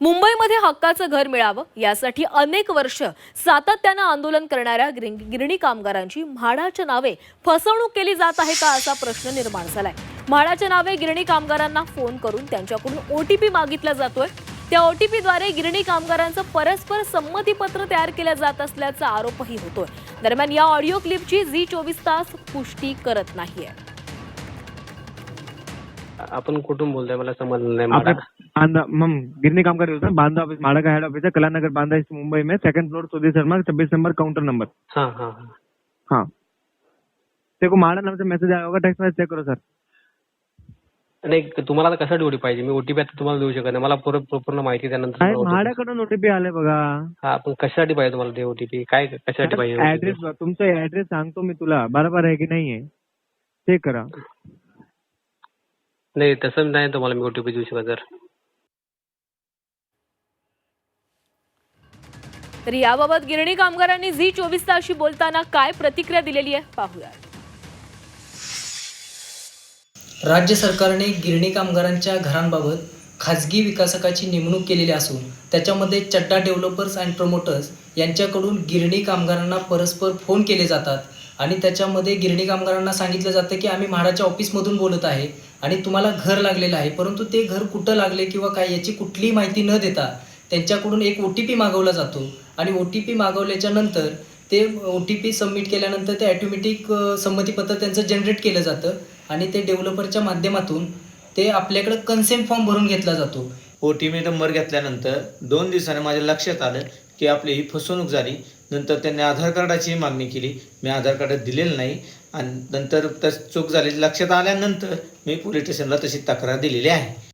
मुंबईमध्ये हक्काचं घर मिळावं यासाठी अनेक वर्ष सातत्यानं आंदोलन करणाऱ्या गिरणी कामगारांची म्हाडाच्या नावे फसवणूक केली जात आहे का असा प्रश्न निर्माण झालाय. म्हाडाच्या नावे गिरणी कामगारांना फोन करून त्यांच्याकडून ओटीपी मागितला जातोय. त्या ओटीपीद्वारे गिरणी कामगारांचं परस्पर संमतीपत्र तयार केलं जात असल्याचा आरोपही होतोय. दरम्यान या ऑडिओ क्लिपची झी चोवीस तास पुष्टी करत नाहीये. आपण कुठून बोलतोय? मला समजलं नाही. मला बांदा मम गिरनी काम कर रहे बांदा ऑफिस माड़ा का हेड ऑफिस है कला नगर बांदा मुंबई में सेकंड फ्लोर सुधीर शर्मा छब्बीस नंबर काउंटर नंबर हा हा हा. हाँ. देखो माड़ा नाम से मैसेज आया होगा. टेक्स्ट मैसेज चेक करो सर नाही तुम्हाला कशासाठी ओटीपी पाहिजे? मी ओटीपी आता तुम्हाला देऊ शकत नाही. मला पूर्ण माहिती त्यानंतर. म्हाडाकडून ओटीपी आले बघा. हा पण कशासाठी पाहिजे तुम्हाला ते ओटीपी काय कशासाठी पाहिजे ऍड्रेस तुमचा ऍड्रेस सांगतो मी तुला. बरोबर आहे की नाहीये? चेक करा. नाही तसं नाही तुम्हाला मी ओटीपी देऊ शकत सर तर याबाबत गिरणी कामगारांनी झी चोवीस तासशी बोलताना काय प्रतिक्रिया दिलेली आहे पाहूया. राज्य सरकारने गिरणी कामगारांच्या घरांबाबत खाजगी विकासकाची नेमणूक केलेली असून त्याच्यामध्ये चड्डा डेव्हलपर्स अँड प्रमोटर्स यांच्याकडून गिरणी कामगारांना परस्पर फोन केले जातात. आणि त्याच्यामध्ये गिरणी कामगारांना सांगितलं जातं की आम्ही म्हाडाच्या ऑफिसमधून बोलत आहे. आणि तुम्हाला घर लागलेलं आहे परंतु ते घर कुठं लागले किंवा काय याची कुठलीही माहिती न देता त्यांच्याकडून एक ओ टी पी मागवला जातो. आणि ओ टी पी मागवल्याच्या नंतर ते ओ टी पी सबमिट केल्यानंतर ते ॲटोमॅटिक संमतीपत्र त्यांचं जनरेट केलं जातं आणि ते डेव्हलपरच्या माध्यमातून ते आपल्याकडं कन्सेंट फॉर्म भरून घेतला जातो. ओ टी पी नंबर घेतल्यानंतर दोन दिवसाने माझ्या लक्षात आलं की आपली ही फसवणूक झाली. नंतर त्यांनी आधार कार्डाची मागणी केली. मी आधार कार्ड दिलेलं नाही. आणि नंतर तर चूक झाली लक्षात आल्यानंतर मी पोलीस स्टेशनला तशी तक्रार दिलेली आहे.